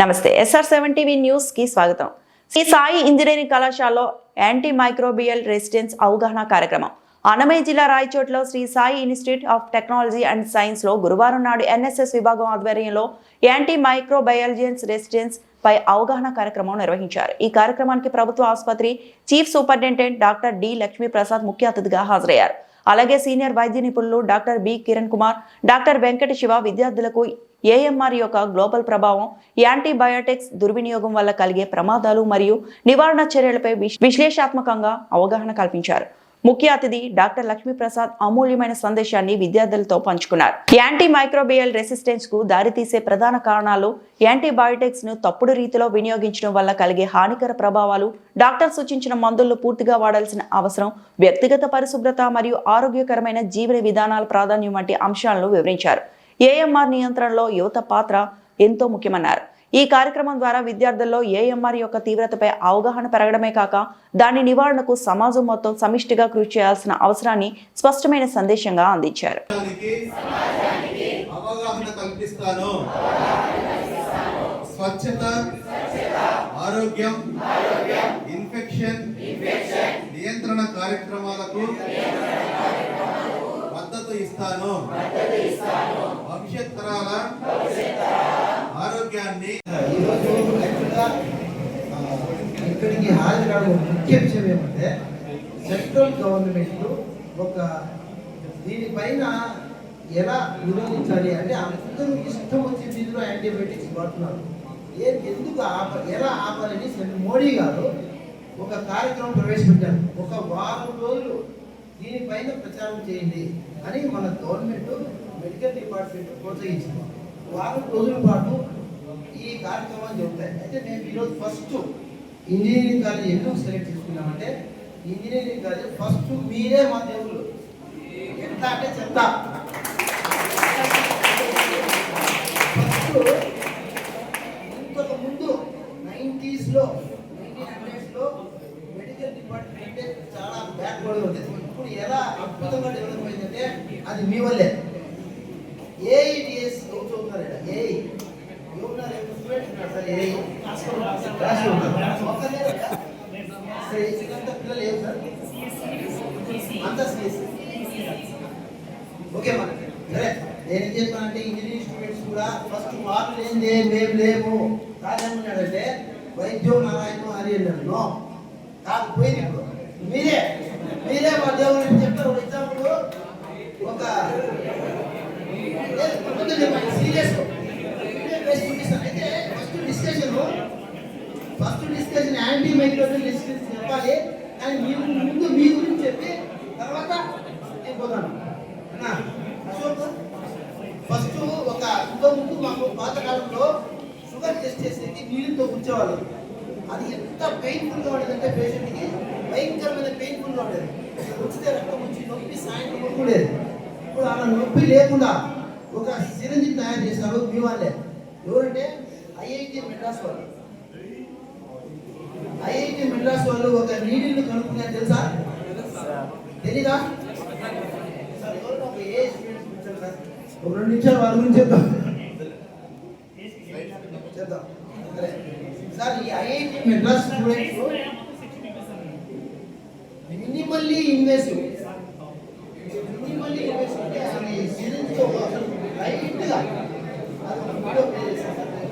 నమస్తే SR seven TV న్యూస్కి స్వాగతం. శ్రీ సాయి ఇంజనీరింగ్ కళాశాలలో యాంటీ మైక్రోబియల్ రెసిడెన్స్ అవగాహన కార్యక్రమం. అన్నమయ్య జిల్లా రాయచోట్లో Sri Sai institute of technology and సైన్స్లో గురువారం నాడు ఎన్ఎస్ఎస్ విభాగం ఆధ్వర్యంలో యాంటీ మైక్రోబయాలజియన్స్ రెసిడెన్స్ పై అవగాహన కార్యక్రమం నిర్వహించారు. ఈ కార్యక్రమానికి ప్రభుత్వ ఆసుపత్రి chief superintendent doctor D Lakshmi Prasad ముఖ్య అతిథిగా హాజరయ్యారు. అలాగే సీనియర్ వైద్య నిపుణులు doctor B Kiran Kumar doctor Venkata Siva విద్యార్థులకు ఏఎంఆర్ యొక్క గ్లోబల్ ప్రభావం యాంటీబయోటిక్స్ దుర్వినియోగం వల్ల కలిగే ప్రమాదాలు మరియు నివారణ చర్యలపై విశ్లేషాత్మకంగా అవగాహన కల్పించారు. ముఖ్య అతిథి డాక్టర్ లక్ష్మీప్రసాద్ అమూల్యమైన సందేశాన్ని విద్యార్థులతో పంచుకున్నారు. యాంటీ మైక్రోబియల్ రెసిస్టెన్స్కు దారితీసే ప్రధాన కారణాలు యాంటీబయాటిక్స్ను తప్పుడు రీతిలో వినియోగించడం వల్ల కలిగే హానికర ప్రభావాలు డాక్టర్ సూచించిన మందులను పూర్తిగా వాడాల్సిన అవసరం వ్యక్తిగత పరిశుభ్రత మరియు ఆరోగ్యకరమైన జీవన విధానాల ప్రాధాన్యం వంటి అంశాలను వివరించారు. ఏఎంఆర్ నియంత్రణలో యువత పాత్ర ఎంతో ముఖ్యమన్నారు. ఈ కార్యక్రమం ద్వారా విద్యార్థుల్లో ఏఎంఆర్ యొక్క తీవ్రతపై అవగాహన పెరగడమే కాక దాని నివారణకు సమాజం మొత్తం సమిష్టిగా కృషి చేయాల్సిన అవసరాన్ని స్పష్టమైన సందేశంగా అందించారు. స్వచ్ఛత ఆరోగ్యం ఇన్ఫెక్షన్ నియంత్రణ కార్యక్రమాలకు మద్దతు ఇస్తాను. భవిష్యత్ తరాల ఆరోగ్యాన్ని ఇక్కడికి హాజరు ముఖ్య విషయం ఏమంటే సెంట్రల్ గవర్నమెంట్ ఒక దీనిపైన ఎలా విరోధించాలి అంటే అందరూ ఇష్టం వచ్చే దీనిలో యాంటీబయాటిక్స్ వాడుతున్నారు. ఏ ఎందుకు ఆప ఎలా ఆపాలని మోడీ గారు ఒక కార్యక్రమం ప్రవేశపెట్టారు. ఒక వారం రోజులు దీనిపైన ప్రచారం చేయండి అని మన గవర్నమెంట్ మెడికల్ డిపార్ట్మెంట్ ప్రోత్సహించింది. వారం రోజుల పాటు ఈ కార్యక్రమాలు జరుగుతాయి. అయితే మేము ఈరోజు ఫస్ట్ ఇంజనీరింగ్ కాలేజ్ ఎందుకు సెలెక్ట్ చేసుకున్నామంటే ఇంజనీరింగ్ కాలేజ్ ఫస్ట్ మీరే మా దేవుళ్ళు. ఎంత అంటే చెత్త ఫస్ట్ ఇంకొక ముందు నైంటీస్లో నైన్టీన్ హండ్రెడ్స్లో మెడికల్ డిపార్ట్మెంట్ చాలా బ్యాక్వర్డ్ ఉండేది. ఇప్పుడు ఎలా అద్భుతంగా డెవలప్ అయిందంటే అది మీ వల్లే. ఏఐడిఎస్ ఎవరు చదువుతున్నారు ఏఐ. ఎవరున్నారు? Sir AI. క్లాస్ సరే ఇదంతా పిల్లలు ఏం సార్? అంతా ఓకే మరి. సరే నేను ఏం చెప్తానంటే ఇంజనీరింగ్ స్టూడెంట్స్ కూడా ఫస్ట్ వాళ్ళు లేనిదే మేము లేము. కాదేమన్నాడంటే వైద్యం నారాయణ హరి అన్నాడు. కాకపోయింది ఇప్పుడు. మీరే. మీరే మా చెప్తారు ఒక ఎగ్జాంపుల్ ఒక సీరియస్ అయితే first discussion first discussion anti microbial discussion చెప్పాలి. కానీ మీరు ముందు మీ గురించి చెప్పి తర్వాత నేను పోతాను. అన్నా, అశోక్ ఫస్ట్ ఒక ఇంకో ముందు మాకు పాతకాలంలో షుగర్ టెస్ట్ చేసేది నీళ్ళతో కూర్చోవాలి. అది ఎంత పెయిన్ఫుల్గా ఉండేదంటే పేషెంట్కి భయంకరమైన పెయిన్ఫుల్గా ఉండేది. వచ్చితే రక్తం వచ్చి నొప్పి సాయంత్రం వరకు ఉండేది ఇప్పుడు అలా నొప్పి లేకుండా ఒక సిరంజి తయారు చేశారు మీ వాళ్ళే. ఎవరంటే ఐఐటి మెడ్రాస్ వాళ్ళు. ఐఐటి మెడ్రాస్ వాళ్ళు ఒక నీడిల్ని కనుక్కున్నారు తెలుసా? తెలీదా? ఒక రెండు నిమిషాలు వాళ్ళ గురించి చెప్తాం చెప్తాం సార్ ఈ IIT Madras students only investment